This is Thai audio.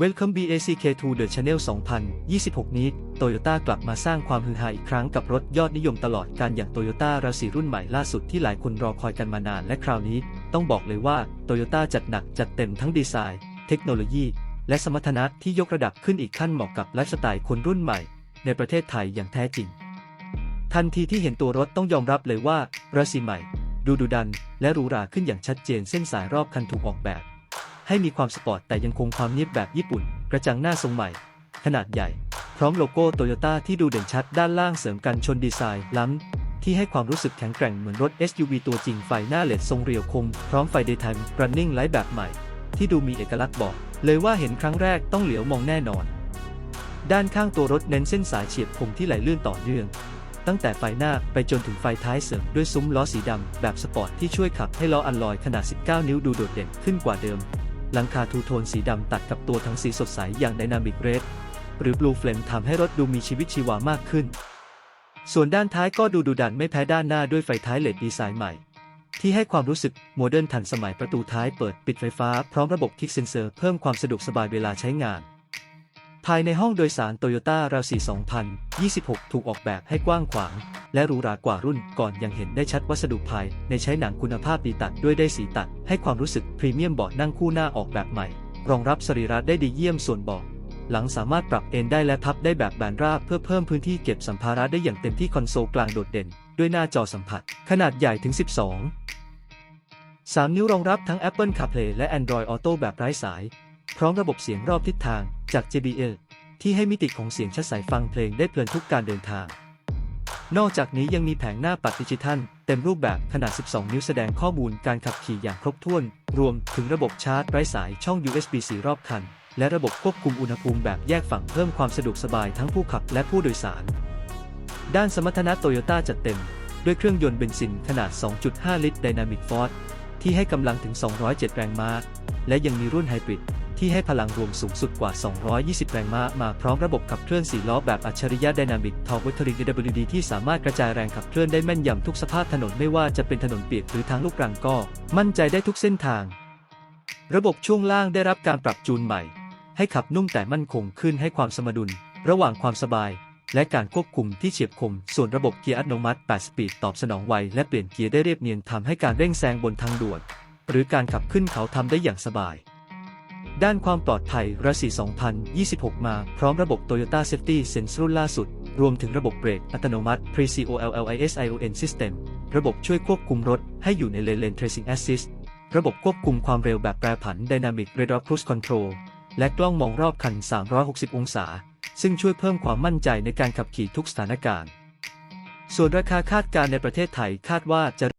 Welcome BACK to the Channel 2026 นี้ Toyota กลับมาสร้างความฮือฮาอีกครั้งกับรถยอดนิยมตลอดการอย่าง Toyota r a 4รุ่นใหม่ล่าสุดที่หลายคนรอคอยกันมานานและคราวนี้ ต้องบอกเลยว่า Toyota จัดหนักจัดเต็มทั้งดีไซน์ เทคโนโลยี และสมรรถนะที่ยกระดับขึ้นอีกขั้นเหมาะกับไลฟ์สไตล์คนรุ่นใหม่ ในประเทศไทยอย่างแท้จริง ทันทีที่เห็นตัวรถต้องยอมรับเลยว่าราศีใหม่ ดูดุดัน และหรูหราขึ้นอย่างชัดเจนเส้นสายรอบคันถูกออกแบบ ให้มีความสปอร์ตแต่ยังคงความเนียบแบบญี่ปุ่น กระจังหน้าทรงใหม่ ขนาดใหญ่ พร้อมโลโก้โตโยต้าที่ดูเด่นชัดด้านล่างเสริมกันชนดีไซน์ล้ำ ที่ให้ความรู้สึกแข็งแกร่งเหมือนรถ SUV ตัวจริงไฟหน้าเลดทรงเรียวคม พร้อมไฟ Daytime Running Light แบบใหม่ ที่ดูมีเอกลักษณ์บอก เลยว่าเห็นครั้งแรกต้องเหลียวมองแน่นอน ด้านข้างตัวรถเน้นเส้นสายเฉียบคมที่ไหลลื่นต่อเนื่องตั้งแต่ไฟหน้าไปจนถึงไฟท้ายเสริมด้วยซุ้มล้อสีดำแบบสปอร์ตที่ช่วยขับให้ล้ออัลลอยขนาด 19 นิ้วดูโดดเด่นขึ้นกว่าเดิม หลังคาทูโทนสีดำตัดกับตัวทั้งสีสดใสอย่างไดนามิกเรดหรือบลูเฟลมทำให้รถดูมีชีวิตชีวามากขึ้น ส่วนด้านท้ายก็ดูดุดันไม่แพ้ด้านหน้าด้วยไฟท้ายเลดดีไซน์ใหม่ ที่ให้ความรู้สึกโมเดิร์นทันสมัยประตูท้ายเปิดปิดไฟฟ้าพร้อมระบบคิกเซนเซอร์เพิ่มความสะดวกสบายเวลาใช้งาน ภายในห้องโดยสาร Toyota r a v 4 2026 ถูกออกแบบให้กว้างขวาง และหรูหรากว่ารุ่นก่อนยังเห็นได้ชัดวัสดุภาย ในใช้หนังคุณภาพดีตัดด้วยได้สีตัด ให้ความรู้สึกพรีเมียมเบาะนั่งคู่หน้าออกแบบใหม่ รองรับสรีระได้ดีเยี่ยมส่วนเบาะหลังสามารถปรับเอนได้และพับได้แบบแบนราบเพื่อเพิ่มพื้นที่เก็บสัมภาระได้อย่างเต็มที่คอนโซลกลางโดดเด่น ด้วยหน้าจอสัมผัส ขนาดใหญ่ถึง 12 3 นิ้วรองรับทั้ง Apple CarPlay และ Android Auto แบบไร้สาย พร้อมระบบเสียงรอบทิศทางจาก JBL ที่ให้มิติของเสียงชัดใสฟังเพลงได้เพลินทุกการเดินทาง นอกจากนี้ยังมีแผงหน้าปัดดิจิทัล เต็มรูปแบบขนาด 12 นิ้วแสดงข้อมูลการขับขี่อย่างครบถ้วน รวมถึงระบบชาร์จไร้สายช่อง USB-C รอบคัน และระบบควบคุมอุณหภูมิแบบแยกฝั่งเพิ่มความสะดวกสบายทั้งผู้ขับและผู้โดยสาร ด้านสมรรถนะโตโยต้าจัดเต็ม ด้วยเครื่องยนต์เบนซินขนาด 2.5 ลิตร Dynamic Force ที่ให้กำลังถึง 207 แรงม้า และยังมีรุ่นไฮบริด ที่ให้พลังรวมสูงสุดกว่า 220 แรงม้ามาพร้อมระบบขับเคลื่อน4ล้อแบบอัจฉริยะ Dynamic Torque Vectoring DWD ที่สามารถกระจายแรงขับเคลื่อนได้แม่นยำทุกสภาพถนนไม่ว่าจะเป็นถนนเปียกหรือทางลูกรังก็ มั่นใจได้ทุกเส้นทาง ระบบช่วงล่างได้รับการปรับจูนใหม่ ให้ขับนุ่มแต่มั่นคงขึ้นให้ความสมดุล ระหว่างความสบายและการควบคุมที่เฉียบคม ส่วนระบบเกียร์อัตโนมัติ 8 สปีดตอบสนองไว และเปลี่ยนเกียร์ได้เรียบเนียนทำให้การเร่งแซงบนทางด่วน หรือการขับขึ้นเขาทำได้อย่างสบาย ด้านความปลอดภัยรัสี2026 มาพร้อมระบบ Toyota Safety Sense รุ่นล่าสุด รวมถึงระบบเบรกอัตโนมัติ Pre-COLLISION System ระบบช่วยควบคุมรถให้อยู่ในเลน Lane Tracing Assist ระบบควบคุมความเร็วแบบแปรผัน Dynamic Radar Cruise Control และกล้องมองรอบคัน 360 องศา ซึ่งช่วยเพิ่มความมั่นใจในการขับขี่ทุกสถานการณ์ ส่วนราคาคาดการณ์ในประเทศไทยคาดว่าจะ